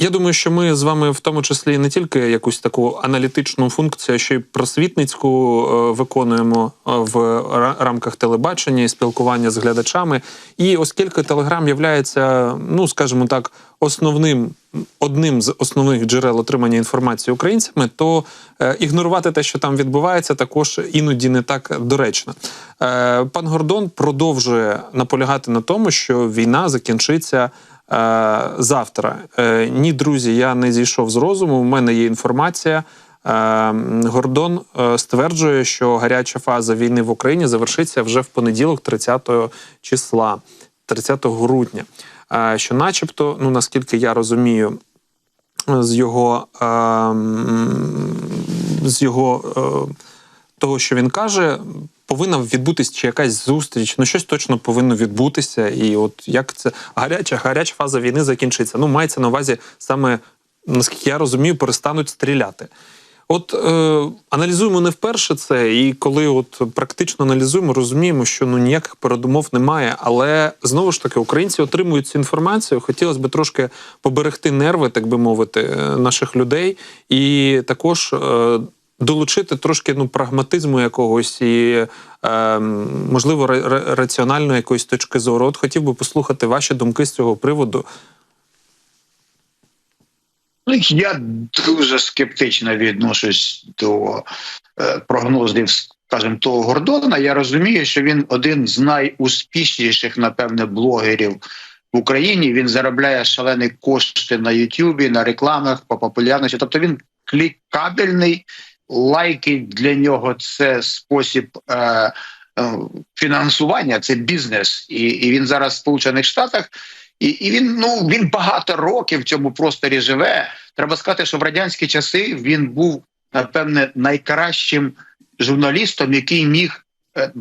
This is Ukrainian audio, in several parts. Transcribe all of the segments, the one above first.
Я думаю, що ми з вами в тому числі не тільки якусь таку аналітичну функцію, а ще й просвітницьку е, виконуємо е, в рамках телебачення і спілкування з глядачами. І оскільки Телеграм є, ну скажімо так, основним одним з основних джерел отримання інформації українцями, то е, ігнорувати те, що там відбувається, також іноді не так доречно. Пан Гордон продовжує наполягати на тому, що війна закінчиться. Е, завтра. Е, ні, друзі, я не зійшов з розуму. У мене є інформація. Е, Гордон стверджує, що гаряча фаза війни в Україні завершиться вже в понеділок, 30 числа, 30 грудня. Що, начебто, ну наскільки я розумію, з його, з його того, що він каже, повинна відбутись чи якась зустріч. Ну щось точно повинно відбутися. І от як це гаряча, гаряча фаза війни закінчиться. Ну, мається на увазі саме, наскільки я розумію, перестануть стріляти. От е, аналізуємо не вперше це, і коли от практично аналізуємо, розуміємо, що ну ніяких передумов немає. Але знову ж таки, українці отримують цю інформацію. Хотілося б трошки поберегти нерви, так би мовити, е, наших людей, і також е, долучити трошки ну прагматизму якогось і е, можливо ра- ра- раціональної якоїсь точки зору. От хотів би послухати ваші думки з цього приводу. Ну, я дуже скептично відношусь до е, прогнозів, скажімо, того Гордона. Я розумію, що він один з найуспішніших, напевне, блогерів в Україні. Він заробляє шалені кошти на Ютубі, на рекламах по популярності. Тобто він клікабельний, лайки для нього це спосіб. Е, е, Фінансування це бізнес, і, і він зараз в Сполучених Штатах. І, і він ну він багато років в цьому просторі живе. Треба сказати, що в радянські часи він був напевне найкращим журналістом, який міг е,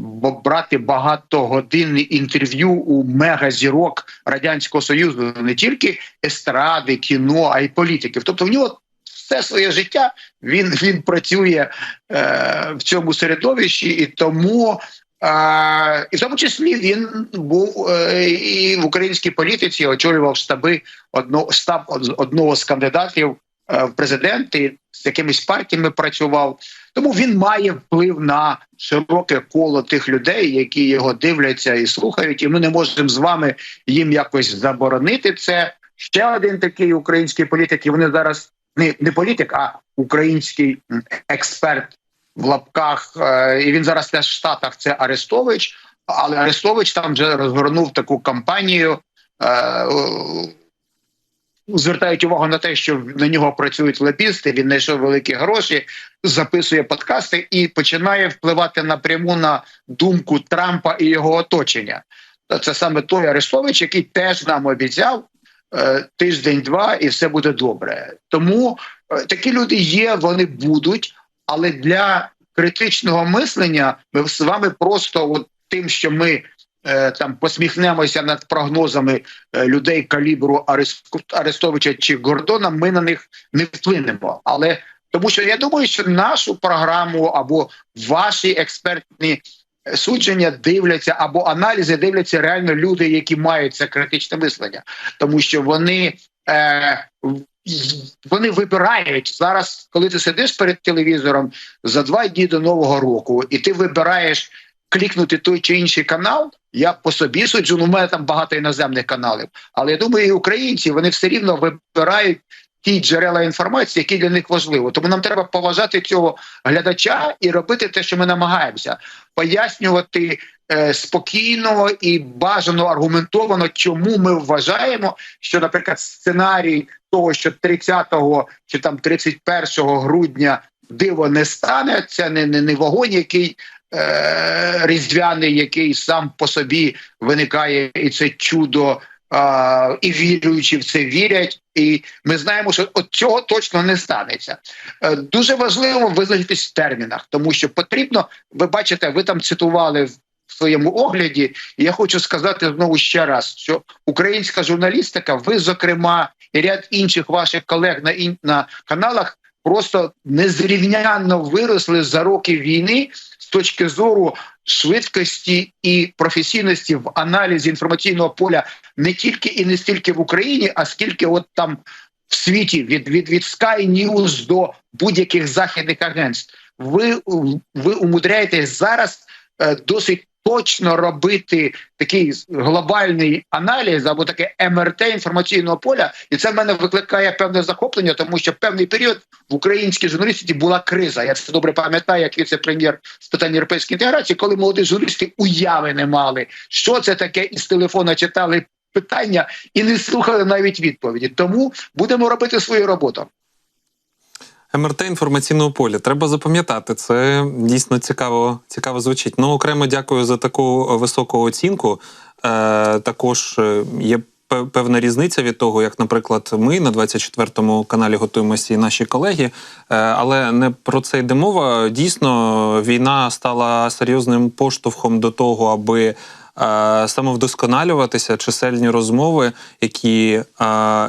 брати багатогодинні інтерв'ю у мегазірок радянського союзу, не тільки естради, кіно, а й політиків. Тобто в нього все своє життя він, він працює е, в цьому середовищі, і тому а, і в тому числі він був е, і в українській політиці, очолював штаби одного штаб од- одного з кандидатів е, в президенти, з якимись партіями працював. Тому він має вплив на широке коло тих людей, які його дивляться і слухають. І ми не можемо з вами їм якось заборонити це. Ще один такий український політик. І вони зараз не, не політик, а український експерт в лапках, е, і він зараз теж в Штатах. Це Арестович. Але Арестович там вже розгорнув таку кампанію. е, Звертають увагу на те, що на нього працюють лобісти. Він знайшов великі гроші, записує подкасти і починає впливати напряму на думку Трампа і його оточення. Це саме той Арестович, який теж нам обіцяв тиждень-два, і все буде добре. Тому е, такі люди є, вони будуть, але для критичного мислення ми з вами просто от тим, що ми е, там посміхнемося над прогнозами е, людей калібру Арес- Арестовича чи Гордона, ми на них не вплинемо. Але тому що я думаю, що нашу програму або ваші експертні е, судження дивляться або аналізи дивляться реально люди, які мають це критичне мислення, тому що вони. Е, вони вибирають зараз, коли ти сидиш перед телевізором за два дні до нового року, і ти вибираєш клікнути той чи інший канал. Я по собі суджу, ну в мене там багато іноземних каналів. Але я думаю, і українці вони все рівно вибирають ті джерела інформації, які для них важливо. Тому нам треба поважати цього глядача і робити те, що ми намагаємося, пояснювати е, спокійно і бажано аргументовано, чому ми вважаємо, що, наприклад, сценарій того, що 30 чи там 31 грудня диво не стане, це не, не, не вогонь, який е, різдвяний, який сам по собі виникає, і це чудо. І віруючі в це вірять, і ми знаємо, що от цього точно не станеться. Е, дуже важливо визначитись в термінах, тому що потрібно, ви бачите, ви там цитували в своєму огляді. Я хочу сказати знову ще раз, що українська журналістика, ви, зокрема, і ряд інших ваших колег на, ін- на каналах просто незрівнянно виросли за роки війни з точки зору швидкості і професійності в аналізі інформаційного поля не тільки і не стільки в Україні, а скільки от там в світі від від, від Sky News до будь-яких західних агентств. Ви ви умудряєтесь зараз е, досить точно робити такий глобальний аналіз або таке МРТ інформаційного поля, і це в мене викликає певне захоплення, тому що певний період в українській журналістиці була криза. Я це добре пам'ятаю, як віце-прем'єр з питань європейської інтеграції, коли молоді журналісти уяви не мали, що це таке, із телефона читали питання і не слухали навіть відповіді. Тому будемо робити свою роботу. МРТ інформаційного поля. Треба запам'ятати. Це дійсно цікаво цікаво звучить. Ну, окремо дякую за таку високу оцінку. Е, Також е, є певна різниця від того, як, наприклад, ми на 24-му каналі готуємося і наші колеги. Е, але не про це йде мова. Дійсно, війна стала серйозним поштовхом до того, аби самовдосконалюватися, чисельні розмови, які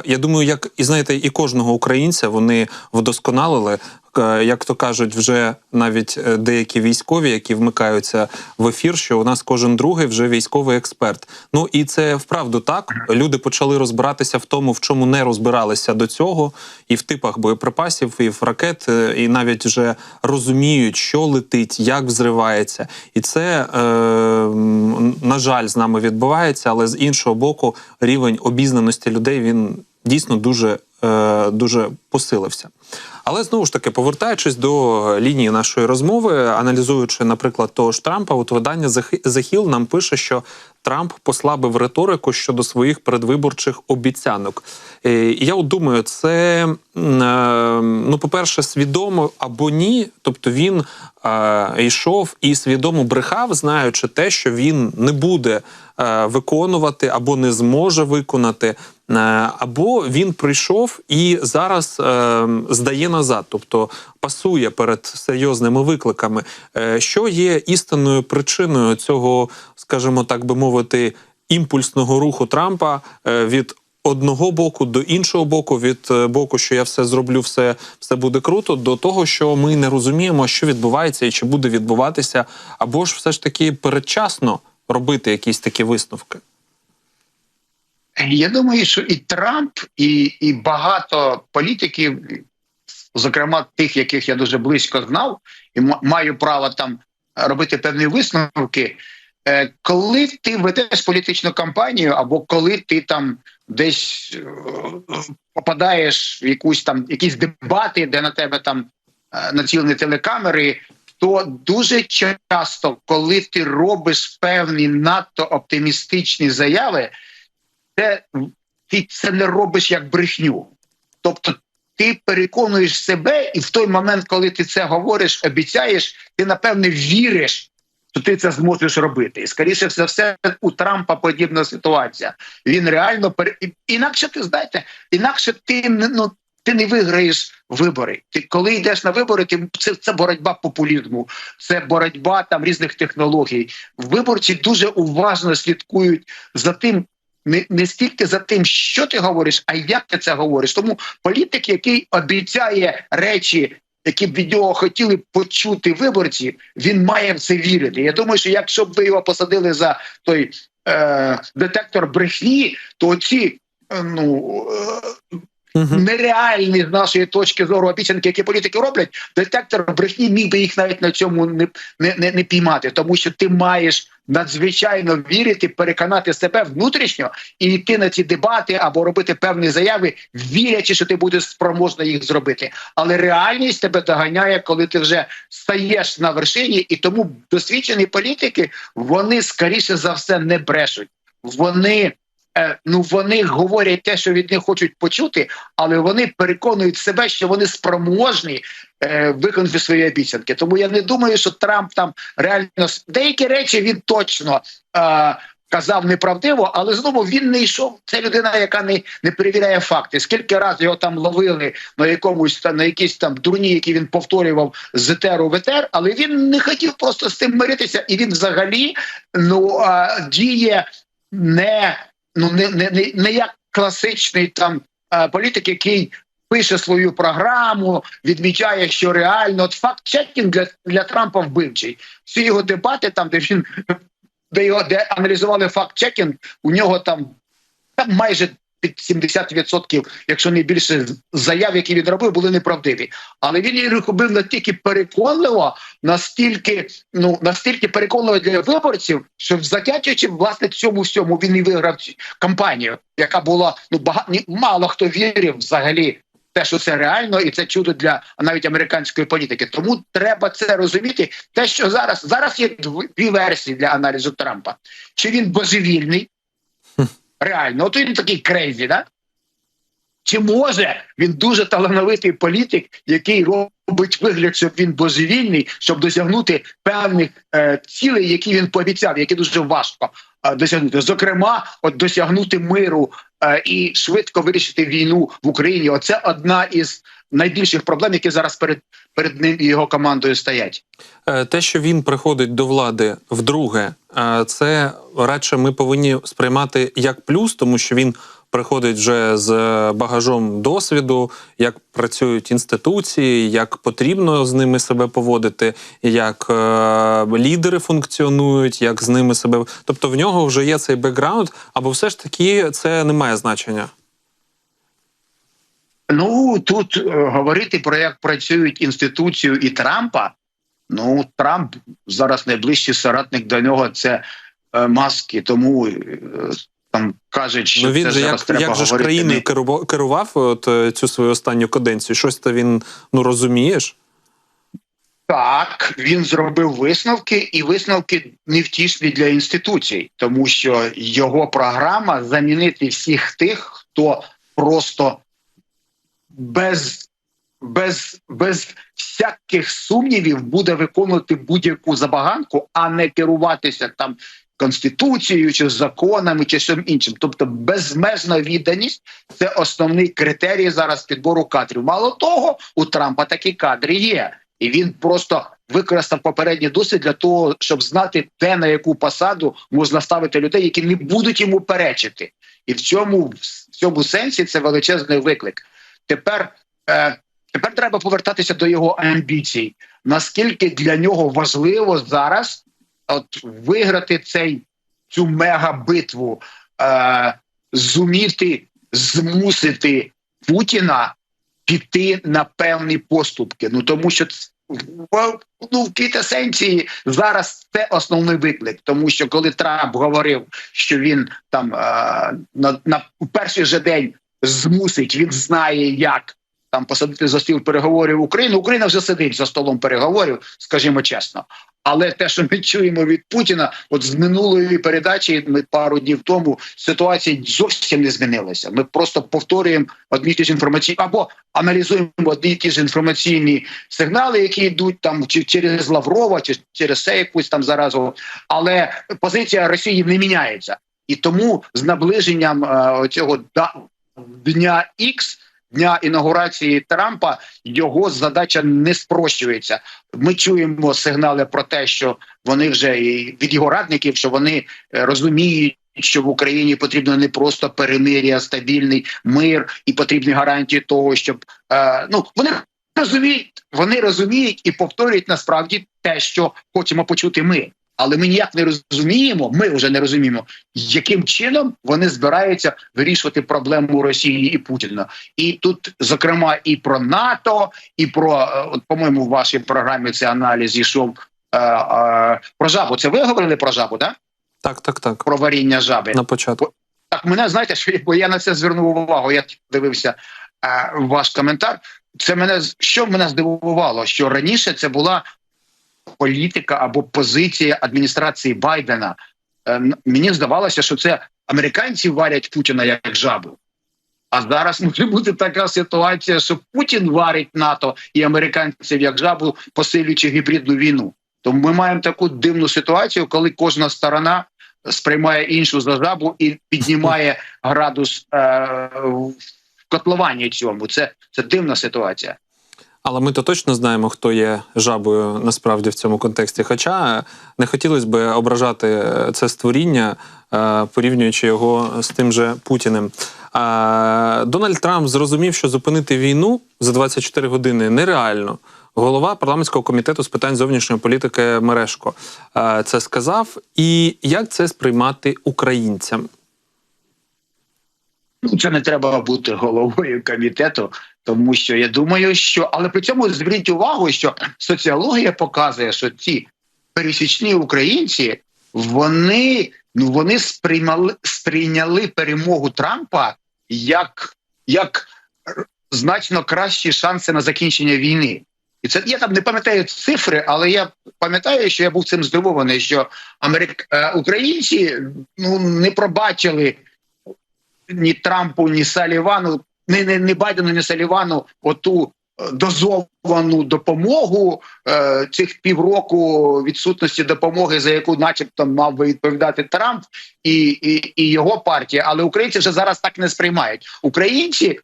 я думаю, як і знаєте, і кожного українця вони вдосконалили. Як то кажуть, вже навіть е, деякі військові, які вмикаються в ефір, що у нас кожен другий вже військовий експерт. Ну і це вправду так. Люди почали розбиратися в тому, в чому не розбиралися до цього, і в типах боєприпасів, і в ракет, е, і навіть вже розуміють, що летить, як взривається, і це е, на жаль з нами відбувається. Але з іншого боку, рівень обізнаності людей він дійсно дуже, е, дуже посилився. Але знову ж таки, повертаючись до лінії нашої розмови, аналізуючи, наприклад, того ж Трампа, от видання Hill нам пише, що Трамп послабив риторику щодо своїх передвиборчих обіцянок. Е, і я от думаю, це е, ну, по-перше, свідомо або ні. Тобто він е, йшов і свідомо брехав, знаючи те, що він не буде е, виконувати або не зможе виконати. Е, або він прийшов і зараз е, здає назад, тобто пасує перед серйозними викликами. Е, що є істинною причиною цього, скажімо так би мовити, імпульсного руху Трампа е, від одного боку до іншого боку, від е, боку, що я все зроблю, все, все буде круто, до того, що ми не розуміємо, що відбувається і чи буде відбуватися, або ж все ж таки передчасно робити якісь такі висновки. Я думаю, що і Трамп, і і багато політиків, зокрема тих, яких я дуже близько знав, і маю право там робити певні висновки. Е, коли ти ведеш політичну кампанію, або коли ти там десь е, попадаєш в якусь там якісь дебати, де на тебе там е, націлені телекамери, то дуже часто, коли ти робиш певні надто оптимістичні заяви, це ти це не робиш як брехню. Тобто ти переконуєш себе, і в той момент, коли ти це говориш, обіцяєш, ти напевне віриш, що ти це зможеш робити. І скоріше за все, у Трампа подібна ситуація. Він реально пер... інакше ти знаєте, інакше ти ну. Ти не виграєш вибори. Ти коли йдеш на вибори, ти це це боротьба популізму, це боротьба там різних технологій. Виборці дуже уважно слідкують за тим, не не стільки за тим, що ти говориш, а як ти це говориш. Тому політик, який обіцяє речі, які б від нього хотіли почути виборці, він має в це вірити. Я думаю, що якщо б ви його посадили за той е, детектор брехні, то ці е, ну. Нереальні з нашої точки зору обіцянки, які політики роблять, детектор брехні міг би їх навіть на цьому не не, не, не піймати, тому що ти маєш надзвичайно вірити, переконати себе внутрішньо і йти на ці дебати або робити певні заяви, вірячи, що ти будеш спроможна їх зробити. Але реальність тебе доганяє, коли ти вже стаєш на вершині, і тому досвідчені політики вони скоріше за все не брешуть. Вони ну вони говорять те, що від них хочуть почути, але вони переконують себе, що вони спроможні е, виконати свої обіцянки. Тому я не думаю, що Трамп там реально деякі речі він точно. Е, Казав неправдиво, але знову він не йшов. Це людина, яка не не перевіряє факти. Скільки разів його там ловили на якомусь на якійсь там дурні, які він повторював з етеру в етер, але він не хотів просто з тим миритися, і він взагалі ну а, діє не ну не не, не, не як класичний там е, політик, який пише свою програму, відмічає, що реально от факт чекінг для для Трампа вбивчий. Всі його дебати, там де він де його де аналізували факт чекінг, у нього там там майже під 70%, якщо не більше заяв, які він робив, були неправдиві. Але він їх робив настільки переконливо, настільки, ну настільки переконливо для виборців, що завдячуючи власне цьому всьому він і виграв кампанію, яка була ну багато мало хто вірив взагалі. Те, що це реально, і це чудо для навіть американської політики. Тому треба це розуміти. Те, що зараз зараз є дві версії для аналізу Трампа: чи він божевільний, реально, от він такий крейзі, да? Чи може він дуже талановитий політик, який робить вигляд, щоб він божевільний, щоб досягнути певних е, цілей, які він пообіцяв, які дуже важко е, досягнути. Зокрема, от досягнути миру е, і швидко вирішити війну в Україні. Оце одна із найбільших проблем, які зараз перед перед ним і його командою стоять. Е, Те, що він приходить до влади вдруге, е, це радше ми повинні сприймати як плюс, тому що він приходить вже з багажом досвіду, як працюють інституції, як потрібно з ними себе поводити, як е, лідери функціонують, як з ними себе. Тобто в нього вже є цей бекграунд, або все ж таки це не має значення. Ну тут е, говорити про як працюють інституцію і Трампа. Ну Трамп зараз найближчий соратник до нього це е, маски, тому е, там кажуть, що ну він це же зараз як, треба як же ж країною керував, керував от, цю свою останню каденцію. Щось то він ну розумієш. Так, він зробив висновки, і висновки невтішні для інституцій, тому що його програма замінити всіх тих, хто просто без, без, без всяких сумнівів буде виконувати будь-яку забаганку, а не керуватися там конституцією чи законами, чи чим іншим. Тобто безмежна відданість це основний критерій зараз підбору кадрів. Мало того, у Трампа такі кадри є. І він просто використав попередній досвід для того, щоб знати, де на яку посаду можна ставити людей, які не будуть йому перечити. І в цьому в цьому сенсі це величезний виклик. Тепер, е, тепер треба повертатися до його амбіцій. Наскільки для нього важливо зараз от виграти цей цю мегабитву, е, зуміти змусити Путіна піти на певні поступки. Ну тому що ну, в квітесенції зараз це основний виклик, тому що коли Трамп говорив, що він там е, на, на перший же день змусить, він знає, як там посадити за стіл переговорів Україну. Україна вже сидить за столом переговорів, скажімо чесно. Але те, що ми чуємо від Путіна, от з минулої передачі, ми пару днів тому ситуація зовсім не змінилася. Ми просто повторюємо одні ті ж інформаційні або аналізуємо одні ті ж інформаційні сигнали, які йдуть там чи через Лаврова, чи через це якусь там заразу. Але позиція Росії не міняється, і тому з наближенням е, цього дня Х, дня інаугурації Трампа, його задача не спрощується. Ми чуємо сигнали про те, що вони вже і від його радників, що вони е, розуміють. Що в Україні потрібно не просто перемир'я, стабільний мир і потрібні гарантії того, щоб е, ну вони розуміють, вони розуміють і повторюють насправді те, що хочемо почути ми. Але ми ніяк не розуміємо. Ми вже не розуміємо, яким чином вони збираються вирішувати проблему Росії і Путіна. І тут, зокрема, і про НАТО, і про е, от, по-моєму, в вашій програмі цей аналіз йшов е, е, про жабу. Це ви говорили про жабу, да? Так, так, так. Про варіння жаби. На початку. Так, мене знаєте, що бо я на це звернув увагу. Я дивився е, ваш коментар. Це мене що мене здивувало, що раніше це була політика або позиція адміністрації Байдена. Е, мені здавалося, що це американці варять Путіна як жабу. А зараз може бути така ситуація, що Путін варить НАТО і американців як жабу, посилюючи гібридну війну. Тому ми маємо таку дивну ситуацію, коли кожна сторона сприймає іншу за жабу і піднімає градус е, в котловані цьому. Це, це дивна ситуація. Але ми то точно знаємо, хто є жабою насправді в цьому контексті. Хоча не хотілося б ображати е, це створіння, е, порівнюючи його з тим же Путіним. Е, Дональд Трамп зрозумів, що зупинити війну за 24 години нереально. Голова парламентського комітету з питань зовнішньої політики Мерешко е, це сказав. І як це сприймати українцям? Це не треба бути головою комітету, тому що я думаю, що але при цьому зверніть увагу, що соціологія показує, що ці пересічні українці вони ну вони сприймали сприйняли перемогу Трампа як, як значно кращі шанси на закінчення війни. І це я там не пам'ятаю цифри, але я пам'ятаю, що я був цим здивований, що америк... е, українці ну не пробачили ні Трампу, ні Салівану, ні, ні, ні Байдену, ні Салівану оту е, дозовану допомогу е, цих півроку відсутності допомоги, за яку, начебто, мав би відповідати Трамп і, і, і його партія. Але українці вже зараз так не сприймають. Українці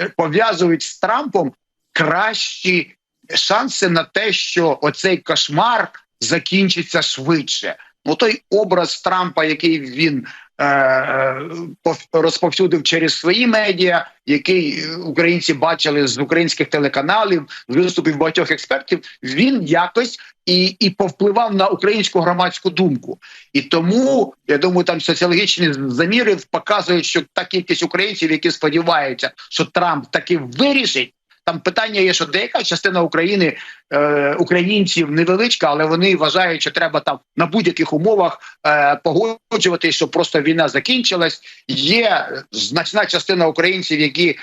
е, пов'язують з Трампом кращі шанси на те, що оцей кошмар закінчиться швидше. Ну той образ Трампа, який він е, е, розповсюдив через свої медіа, який українці бачили з українських телеканалів, з виступів багатьох експертів, він якось і, і повпливав на українську громадську думку. І тому я думаю, там соціологічні заміри показують, що та кількість українців, які сподіваються, що Трамп таки вирішить. Там питання є, що деяка частина України е, українців невеличка, але вони вважають, що треба там на будь-яких умовах е, погоджуватись, щоб просто війна закінчилась. Є значна частина українців, які е,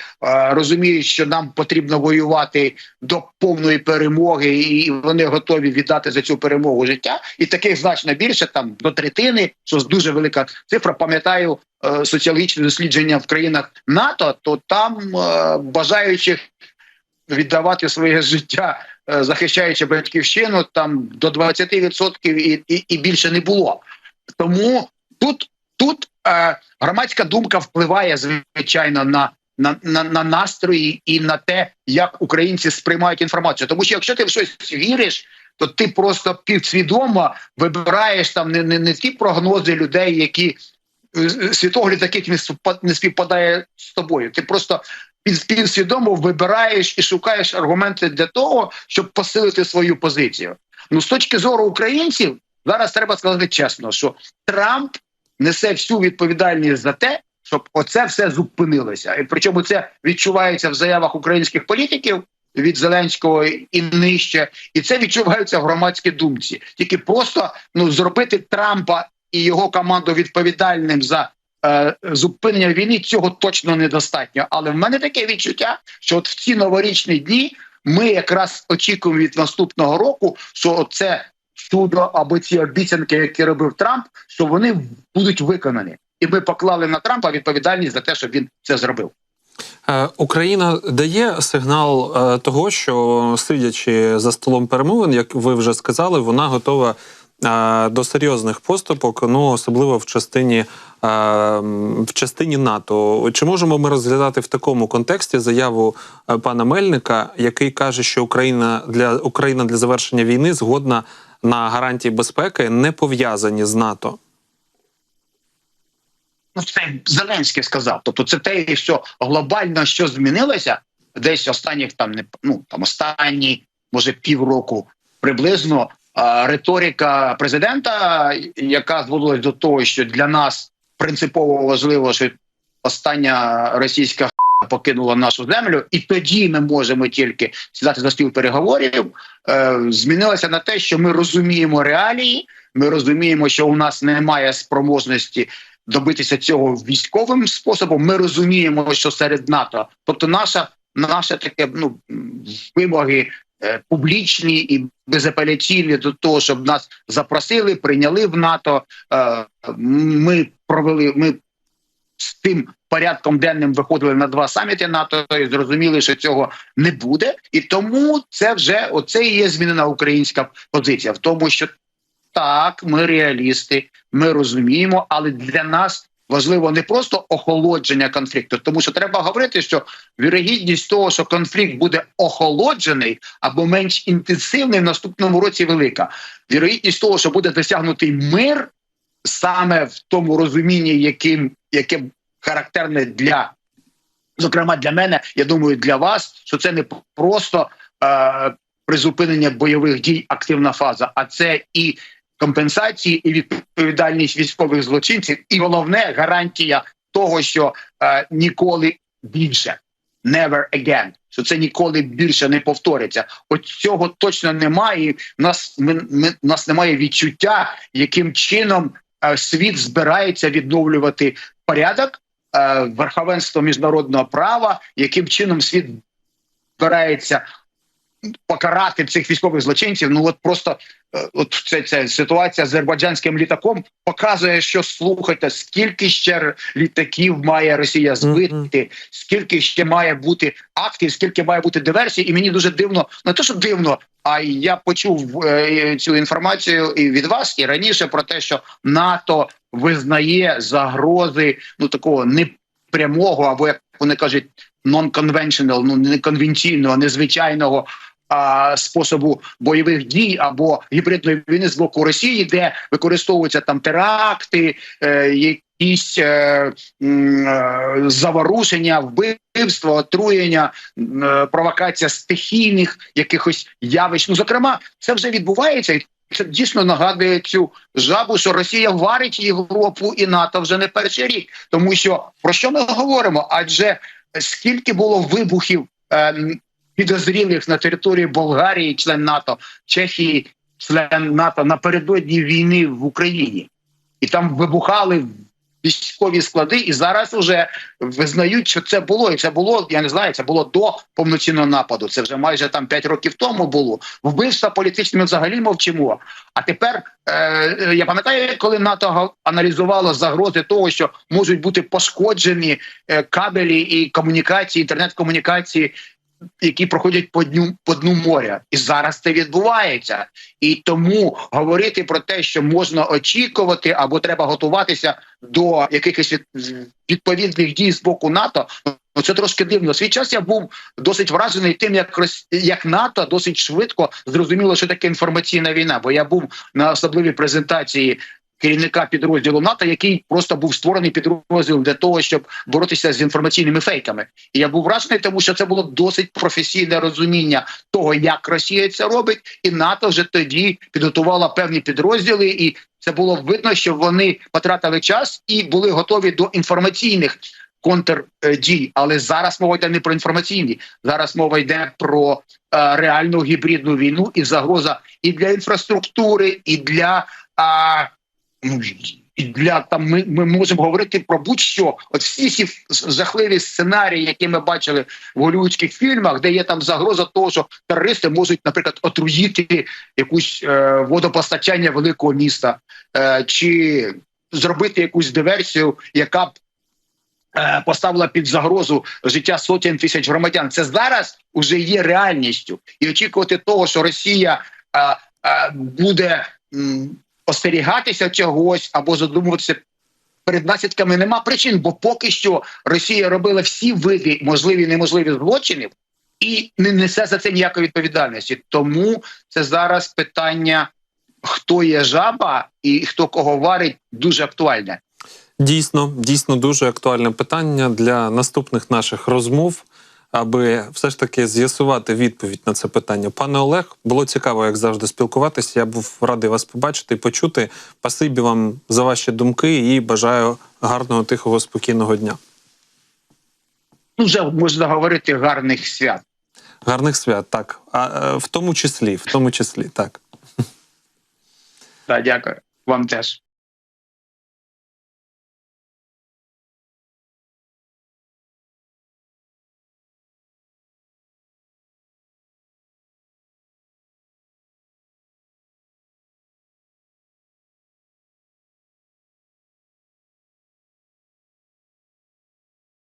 розуміють, що нам потрібно воювати до повної перемоги, і вони готові віддати за цю перемогу життя. І таких значно більше, там до третини, що дуже велика цифра. Пам'ятаю е, соціологічне дослідження в країнах НАТО, то там е, бажаючих віддавати своє життя, е, захищаючи батьківщину, там до 20% і, і, і більше не було. Тому тут, тут е, громадська думка впливає звичайно на, на, на, на настрої і на те, як українці сприймають інформацію. Тому що якщо ти в щось віриш, то ти просто підсвідомо вибираєш там не, не, не ті прогнози людей, які е, світогляд яких не співпа- співпадає з тобою. Ти просто підсвідомо вибираєш і шукаєш аргументи для того, щоб посилити свою позицію. Ну, з точки зору українців, зараз треба сказати чесно, що Трамп несе всю відповідальність за те, щоб оце все зупинилося. І причому це відчувається в заявах українських політиків від Зеленського і нижче, і це відчувається в громадській думці. Тільки просто ну зробити Трампа і його команду відповідальним за зупинення війни цього точно недостатньо. Але в мене таке відчуття, що от в ці новорічні дні ми якраз очікуємо від наступного року, що це чудо або ці обіцянки, які робив Трамп, що вони будуть виконані, і ми поклали на Трампа відповідальність за те, щоб він це зробив. Е, Україна дає сигнал е, того, що сидячи за столом перемовин, як ви вже сказали, вона готова е, до серйозних поступок, ну особливо в частині. В частині НАТО чи можемо ми розглядати в такому контексті заяву е, пана Мельника, який каже, що Україна для Україна для завершення війни згодна на гарантії безпеки, не пов'язані з НАТО? Ну, це Зеленський сказав. Тобто, це те, що глобально що змінилося десь останніх там не ну там останні, може півроку приблизно. Риторика президента, яка зводилась до того, що для нас принципово важливо, що остання російська покинула нашу землю, і тоді ми можемо тільки сідати за стіл переговорів. Е, змінилося на те, що ми розуміємо реалії. Ми розуміємо, що у нас немає спроможності добитися цього військовим способом. Ми розуміємо, що серед НАТО, тобто наша наше таке ну вимоги публічні і безапеляційні до того, щоб нас запросили, прийняли в НАТО. Е, ми провели ми. З тим порядком денним виходили на два саміти НАТО і зрозуміли, що цього не буде, і тому це вже оце і є змінена українська позиція в тому, що так, ми реалісти, ми розуміємо, але для нас важливо не просто охолодження конфлікту, тому що треба говорити, що вірогідність того, що конфлікт буде охолоджений або менш інтенсивний в наступному році, велика. Вірогідність того, що буде досягнутий мир саме в тому розумінні, яким яке характерне для. Зокрема, для мене, я думаю, для вас, що це не просто е, призупинення бойових дій, активна фаза, а це і компенсації, і відповідальність військових злочинців, і головне гарантія того, що е, ніколи більше. Never again. Що це ніколи більше не повториться. От цього точно немає. В нас ми, ми в нас немає відчуття, яким чином е, світ збирається відновлювати порядок, е, верховенство міжнародного права, яким чином світ збирається покарати цих військових злочинців. Ну от просто е, от ця, ця ситуація з азербайджанським літаком показує, що слухайте, скільки ще літаків має Росія збити, скільки ще має бути актів, скільки має бути диверсій, і мені дуже дивно, не то що дивно. А я почув е, цю інформацію і від вас і раніше про те, що НАТО визнає загрози ну такого непрямого, або як вони кажуть, non-conventional, ну не конвенційного, незвичайного а, способу бойових дій або гібридної війни з боку Росії, де використовуються там теракти, е, якісь е, е, заворушення, вбивства, отруєння, е, провокація стихійних якихось явищ. Ну, зокрема, це вже відбувається. і Це дійсно нагадує цю жабу, що Росія варить Європу і НАТО вже не перший рік. Тому що про що ми говоримо? Адже скільки було вибухів е, підозрілих на території Болгарії, член НАТО, Чехії, член НАТО напередодні війни в Україні, і там вибухали військові склади, і зараз вже визнають, що це було, і це було. Я не знаю, це було до повноцінного нападу. Це вже майже там 5 років тому було. Вбивства політичні ми взагалі мовчимо. А тепер е, я пам'ятаю, коли НАТО аналізувало загрози того, що можуть бути пошкоджені е, кабелі і комунікації, інтернет-комунікації. Які проходять по дню по дну моря, і зараз це відбувається, і тому говорити про те, що можна очікувати або треба готуватися до якихось від- відповідних дій з боку НАТО. Ну це трошки дивно. Свій час я був досить вражений тим, як як НАТО досить швидко зрозуміло, що таке інформаційна війна. Бо я був на особливій презентації керівника підрозділу НАТО, який просто був створений підрозділ для того, щоб боротися з інформаційними фейками. І я був вражений, тому що це було досить професійне розуміння того, як Росія це робить, і НАТО вже тоді підготувала певні підрозділи, і це було видно, що вони потратили час і були готові до інформаційних контрдій. Але зараз мова йде не про інформаційні, зараз мова йде про е, реальну гібридну війну і загроза і для інфраструктури, і для. А, ну, для там ми, ми можемо говорити про будь-що. От всі ці жахливі сценарії, які ми бачили в голівудських фільмах, де є там загроза того, що терористи можуть, наприклад, отруїти якусь е, водопостачання великого міста, е, чи зробити якусь диверсію, яка б е, поставила під загрозу життя сотень тисяч громадян. Це зараз уже є реальністю, і очікувати того, що Росія е, е, буде. Остерігатися чогось або задумуватися перед наслідками нема причин, бо поки що Росія робила всі види можливі і неможливі злочинів і не несе за це ніякої відповідальності. Тому це зараз питання, хто є жаба і хто кого варить, дуже актуальне. Дійсно, дійсно дуже актуальне питання для наступних наших розмов, аби все ж таки з'ясувати відповідь на це питання. Пане Олег, було цікаво, як завжди, спілкуватися. Я був радий вас побачити і почути. Пасибі вам за ваші думки і бажаю гарного, тихого, спокійного дня. Ну, вже можна говорити гарних свят. Гарних свят, так. А е, в тому числі, в тому числі, так. Так, дякую вам теж.